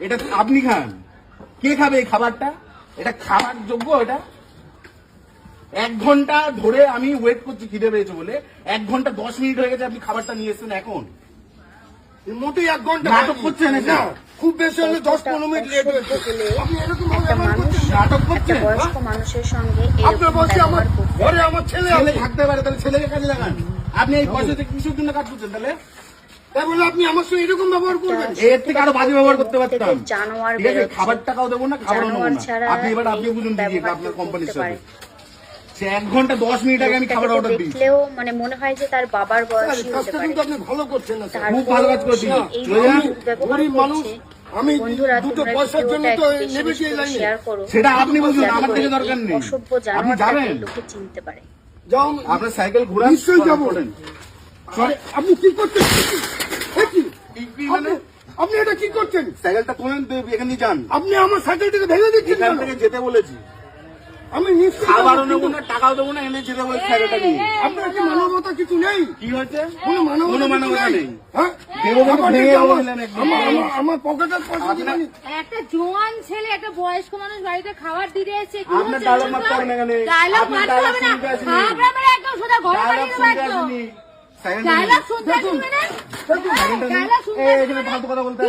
এটা আপনি খান। কে খাবে এই খাবারটা? এটা খাবার যোগ্য এটা? এক ঘণ্টা ধরে আমি ওয়েট করছি খিদে পেয়েছে বলে। এক ঘণ্টা দশ মিনিট হয়ে গেছে আপনি খাবারটা নিয়ে এসেছেন এখন। মোটেই এক ঘণ্টা নাটক করছেন এটা? না খুব বেশি হলে দশ পনেরো মিনিট লেট হয়েছে আপনি এরকম? নাটক করছেন? মানুষের সঙ্গে আপনার আমার ঘরে আমার ছেলে থাকতে পারে তাহলে ছেলেকে কাজে লাগান। আপনি এই পয়সাতে কিসের জন্য কাজ করছেন তাহলে তাই বলে আপনি আমার সঙ্গে এরকম ব্যবহার করবেন? এর থেকে আরও বাজে ব্যবহার করতে পারতাম। জানোয়ার ঠিক আছে খাবার টাকাও দেবো না খাবারও নেব না। আপনি এবার আপনি বুঝুন দিদি আপনার কোম্পানির সাথে। সে এক ঘণ্টা দশ মিনিট আগে আমি খাবার অর্ডার দিই দেখলেও মানে মনে হয় যে তার বাবার বয়সী হতে পারে। আপনি ভালো করছেন না খুব ভালো কাজ করছি সে এই চলে যান। ব্যবহার গরিব মানুষ, আমি দুটো পয়সার জন্য তো লাইনে। সেটা আপনি বুঝুন আমার থেকে দরকার নেই। আপনি যাবেন লোকে চিনতে পারে। যাও আপনার সাইকেল ঘোরা নিশ্চয়ই যাব। আপনি কি করছেন? মানে? আপনি- এটা কি করছেন? সাইকেলটা তোলেন এখানে যান। আপনি আমার সাইকেলটাকে ভেঙে দিচ্ছেন এখান থেকে যেতে বলেছি। আমি খাবারও নেব না টাকাও দেবো না এনে যেতে বলেছি সাইকেলটা নিয়ে। আপনার কি মানবতা কিছু নেই? কি হয়েছে? কোনো মানবতা মানবতা নেই। হ্যাঁ? আমার ভেঙে দিকে দেবো আমার- বললেন একদম। আমার- আমার- আমার পকেটের পয়সা আপনার- একটা জোয়ান ছেলে একটা বয়স্ক মানুষ বাড়িতে খাবার দিতে এসেছে আপনার হচ্ছে মারতে হবে না এখানে। মারতে হবে না। শুনতে আসেননি। থাপড়া মেরে একদম সোজা ঘরে ডায়লগ পাঠিয়ে দেবো শুনতে একদম। ফালতু কথা বলতে